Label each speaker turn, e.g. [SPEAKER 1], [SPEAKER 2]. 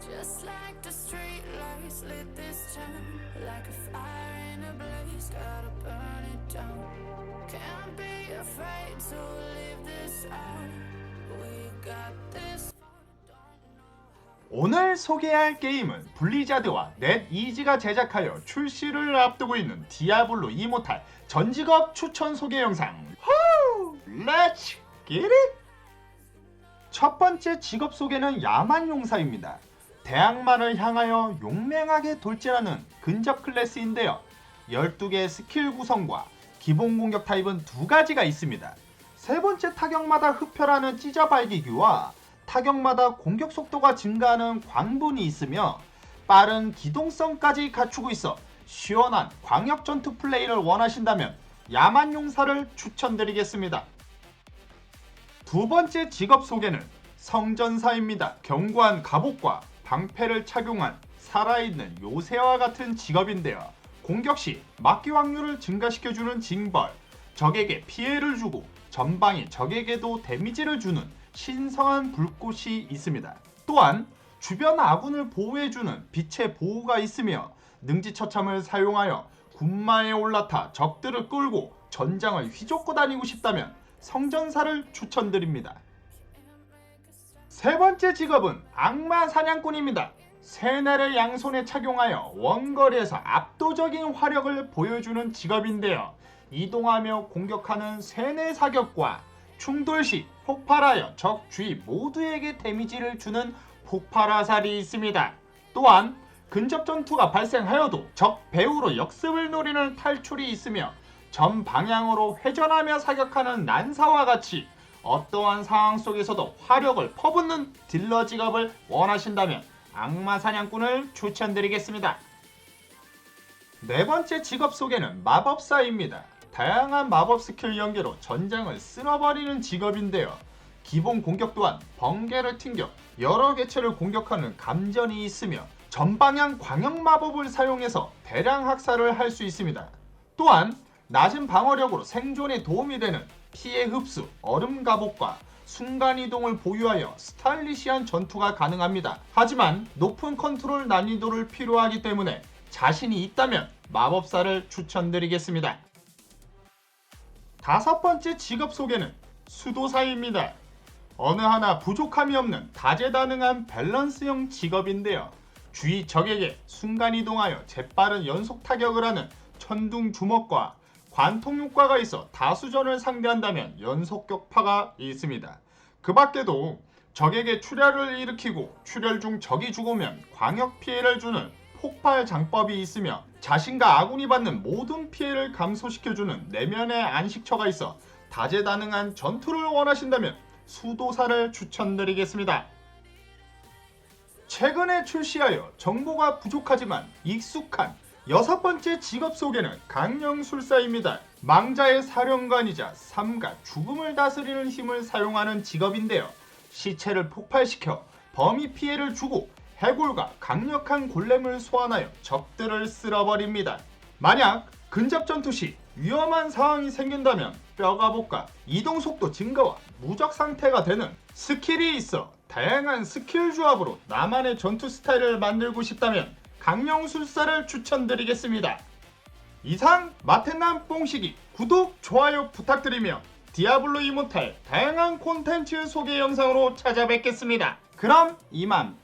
[SPEAKER 1] Just like the street lights lit this town Like a fire in a blaze, gotta burn it down Can't be afraid to leave this out We got this
[SPEAKER 2] 오늘 소개할 게임은 블리자드와 넷이지가 제작하여 출시를 앞두고 있는 디아블로 이모탈 전직업 추천 소개 영상. 후! 렛츠 기릿! 첫 번째 직업 소개는 야만 용사입니다. 대항마를 향하여 용맹하게 돌진하는 근접 클래스인데요. 12개의 스킬 구성과 기본 공격 타입은 두 가지가 있습니다. 세 번째 타격마다 흡혈하는 찢어발기기와 타격마다 공격 속도가 증가하는 광분이 있으며 빠른 기동성까지 갖추고 있어 시원한 광역 전투 플레이를 원하신다면 야만 용사를 추천드리겠습니다. 두 번째 직업 소개는 성전사입니다. 견고한 갑옷과 방패를 착용한 살아있는 요새와 같은 직업인데요. 공격 시 막기 확률을 증가시켜주는 징벌, 적에게 피해를 주고 전방의 적에게도 데미지를 주는 신성한 불꽃이 있습니다. 또한 주변 아군을 보호해주는 빛의 보호가 있으며 능지처참을 사용하여 군마에 올라타 적들을 끌고 전장을 휘젓고 다니고 싶다면 성전사를 추천드립니다. 세 번째 직업은 악마 사냥꾼입니다. 세뇌를 양손에 착용하여 원거리에서 압도적인 화력을 보여주는 직업인데요. 이동하며 공격하는 세뇌 사격과 충돌 시 폭발하여 적 주위 모두에게 데미지를 주는 폭발 화살이 있습니다. 또한 근접 전투가 발생하여도 적 배후로 역습을 노리는 탈출이 있으며 전 방향으로 회전하며 사격하는 난사와 같이 어떠한 상황 속에서도 화력을 퍼붓는 딜러 직업을 원하신다면 악마 사냥꾼을 추천드리겠습니다. 네 번째 직업 소개는 마법사입니다. 다양한 마법 스킬 연계로 전장을 쓸어버리는 직업인데요. 기본 공격 또한 번개를 튕겨 여러 개체를 공격하는 감전이 있으며 전방향 광역 마법을 사용해서 대량 학살을 할 수 있습니다. 또한 낮은 방어력으로 생존에 도움이 되는 피해 흡수, 얼음 갑옷과 순간 이동을 보유하여 스타일리시한 전투가 가능합니다. 하지만 높은 컨트롤 난이도를 필요하기 때문에 자신이 있다면 마법사를 추천드리겠습니다. 다섯 번째 직업 소개는 수도사입니다. 어느 하나 부족함이 없는 다재다능한 밸런스형 직업인데요. 주위 적에게 순간 이동하여 재빠른 연속 타격을 하는 천둥 주먹과 관통 효과가 있어 다수전을 상대한다면 연속 격파가 있습니다. 그 밖에도 적에게 출혈을 일으키고 출혈 중 적이 죽으면 광역 피해를 주는 폭발 장법이 있으며 자신과 아군이 받는 모든 피해를 감소시켜주는 내면의 안식처가 있어 다재다능한 전투를 원하신다면 수도사를 추천드리겠습니다. 최근에 출시하여 정보가 부족하지만 익숙한 여섯 번째 직업 소개는 강령술사입니다. 망자의 사령관이자 삶과 죽음을 다스리는 힘을 사용하는 직업인데요. 시체를 폭발시켜 범위 피해를 주고 해골과 강력한 골렘을 소환하여 적들을 쓸어버립니다. 만약 근접 전투 시 위험한 상황이 생긴다면 뼈가복과 이동 속도 증가와 무적 상태가 되는 스킬이 있어 다양한 스킬 조합으로 나만의 전투 스타일을 만들고 싶다면 강령술사를 추천드리겠습니다. 이상 마텐남 뽕시기 구독, 좋아요 부탁드리며 디아블로 이모탈 다양한 콘텐츠 소개 영상으로 찾아뵙겠습니다. 그럼 이만